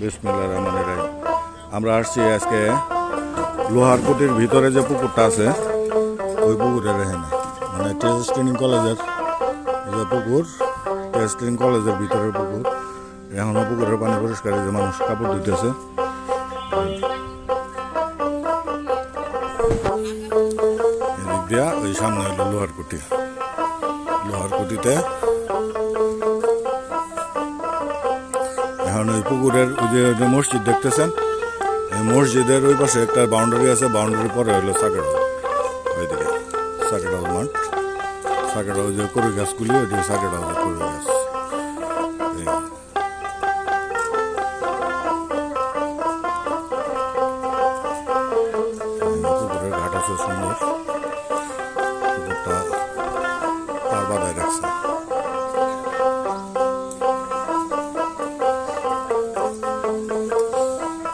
বিসমিল্লাহ রহমান রাহিম। আমরা আসছি আজকে লোহার কুটির ভিতরে যে পুকুরটা আছে, ওই পুকুরের এখানে। মানে টেস্ট ট্রেনিং কলেজের যে পুকুর টেস্ট ট্রেনিং কলেজের ভিতরের পুকুর এখনও পুকুরের পানি পরিষ্কার যে মানুষ কাপড় ধুতেছে দিয়া ওই সামনে হলো লোহার কুটি এখন ওই পুকুরের ওই যে যে মসজিদ দেখতেছেন? এই মসজিদের ওই পাশে একটা বাউন্ডারি আছে বাউন্ডারির পরে হলো সাকেট ওইদিকে সাকেট হাউস মাঠ। সাকেট হাউস যে করে গাছগুলি ওইদিকে সাকেট হাউসের করি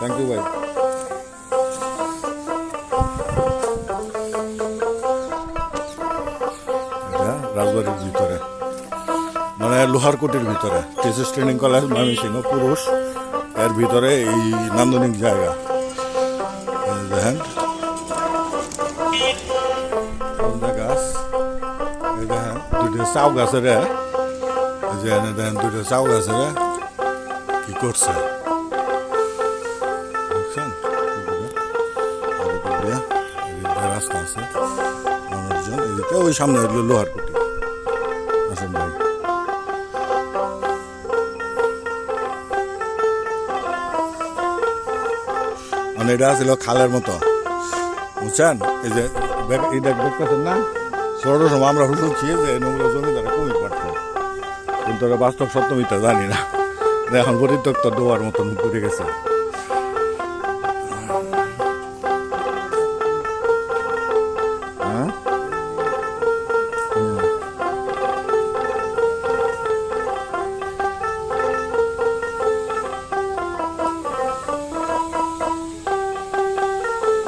থ্যাংক ইউ ভাই রাজবাড়ির ভিতরে। মানে লোহার কোটির ভিতরে। টিচার্স ট্রেনিং কলেজ, ময়মনসিংহ, পুরুষ। এর ভিতরে এই নান্দনিক জায়গা। দেখেন। গাছ। এই দেখেন দুটো চাউ গাছের যে দেখেন দুটো চাউ গাছের কি করছে? আছে। ওই সামনে হইল লোহার কুটি ভাই। মানে এটা ছিল খালের মতো। বুঝছেন? এই যে দেখ দেখতেছেন না? ছোট সময় আমরা শুনছি যে নোংরা জমিদারে কমই পারত কিন্তু বাস্তব সপ্তমীটা জানি না। এখন পরিত্যক্ত দোয়ার মতন পড়ে গেছে।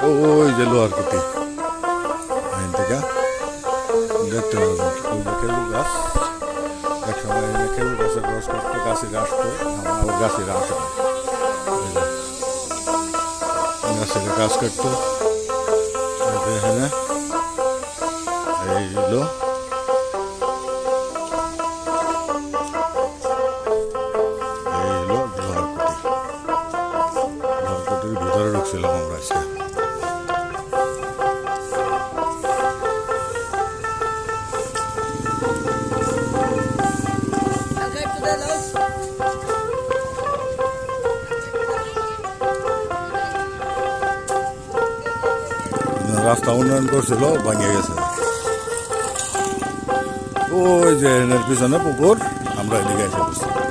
ওই যে লোহার কুটি এখান থেকে দেখতে পাবেন ওই যে খেজুর গাছ এক সময় এই যে খেজুর গাছের রস করতো গাছের আসতো এখন আবার গাছের আসে না। এই যে গাছের গাছ কাটতো এই যে এখানে এই হলো এই হলো লোহার কুটি লোহার কুটির ভিতরে ঢুকছিলাম আমরা রাস্তা উন্নয়ন করছিল ভাঙে গেছে। ওই যে এর পিছনে পুকুর আমরা এদিকে এসে বসছি।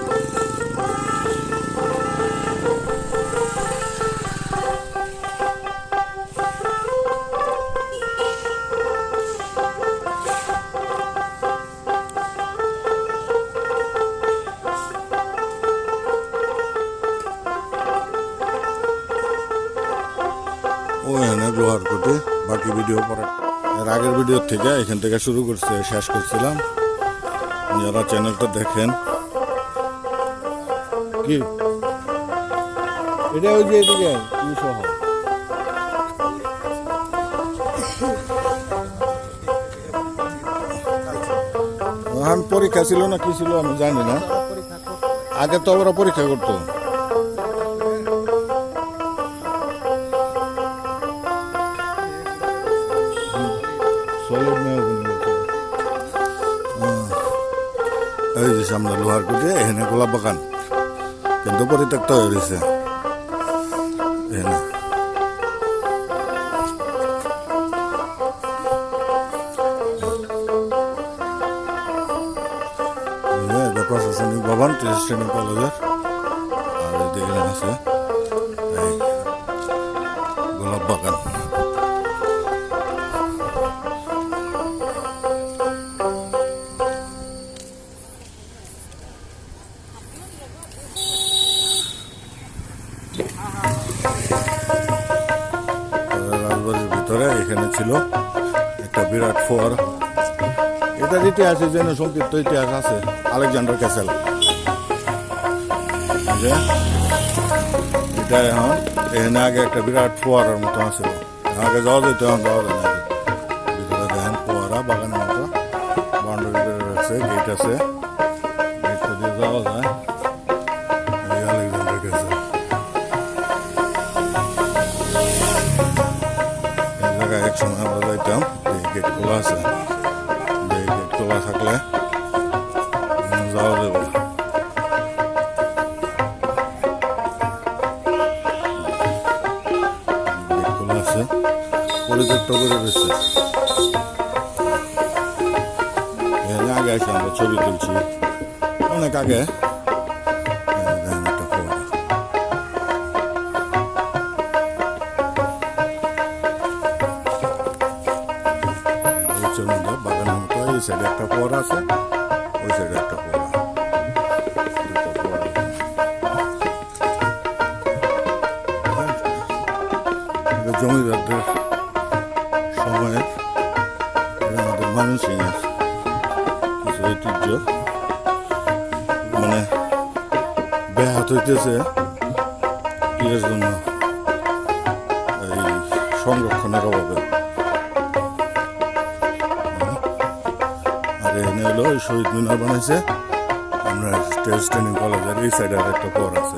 ভিডিও পরে। এর আগের ভিডিও থেকে এখান থেকে শুরু করছে শেষ করছিলাম। যারা চ্যানেলটা দেখেন। কি? এটা ওই যে এদিকে সহ পরীক্ষা ছিল না কি ছিল আমি জানি না। আগে তো ওরা পরীক্ষা করতো। সলিড এই যে সামনে লোহার কুটি এখানে গোলাপ বাগান। কিন্তু পরিত্যক্ত হয়ে রয়েছে। এখানে। এই প্রশাসনিক ভবন, ত্রিশ ট্রেনিং কলেজের। আর এদিকে আছে গোলাপ বাগান। ছিল, একটা বিরাট ফোয়ারা। এটার ইতিহাসের জন্য সংক্ষিপ্ত ইতিহাস আছে, আলেকজান্ডার ক্যাসেল। এটা এখন, এখানে আগে একটা বিরাট ফোয়ারার মতো আছে। আগে যাওয়া যেত, এখন যাওয়া যায় না। ভিতরে দেখেন, ফোয়ারা, বাগানের মতো। বাউন্ডারি রাখছে গেট আছে। খোলা আছে গেট খোলা থাকলে যাওয়া যাবে খোলা আছে পরিত্যক্ত করে রয়েছে এখানে আগে এসে আমরা ছবি তুলছি অনেক আগে সাইডে একটা ফোয়ারা আছে ওই একটা জমিদারদের সময়ের আমাদের কিছু ঐতিহ্য মানে ব্যাহত হইতেছে ইয়ের জন্য এই সংরক্ষণের অভাবে আর এখানে হলো শহীদ মিনার বানাইছে। আমরা স্টেজ ট্রেনিং কলেজের এই সাইডে একটা পর আছে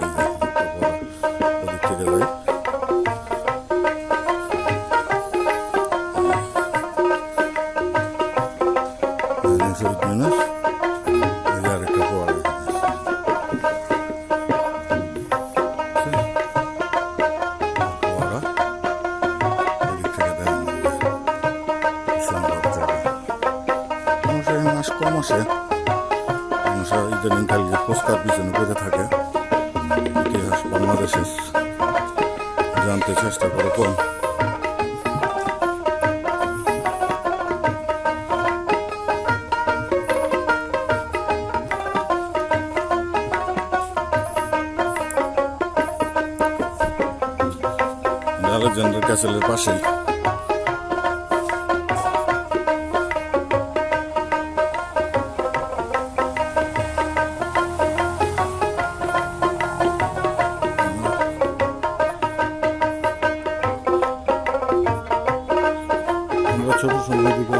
মানুষরা ইদানিং খালি পোস্টার পিছনে পড়ে থাকে। ইতিহাস বাংলাদেশের জানতে চেষ্টা করে কম। আলেকজান্ডার ক্যাসেলের পাশেই।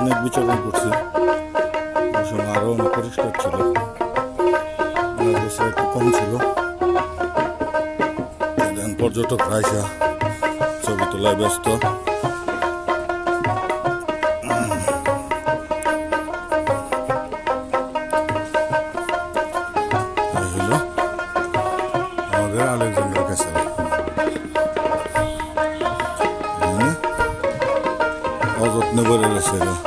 অনেক বিচরণ করছি। ওই সময় আরও অনেক পরিষ্কার ছিল। একটু কম ছিল। পর্যটক রাইসা ছবি তোলায় ব্যস্ত। অযত্নে ভরে রয়েছে।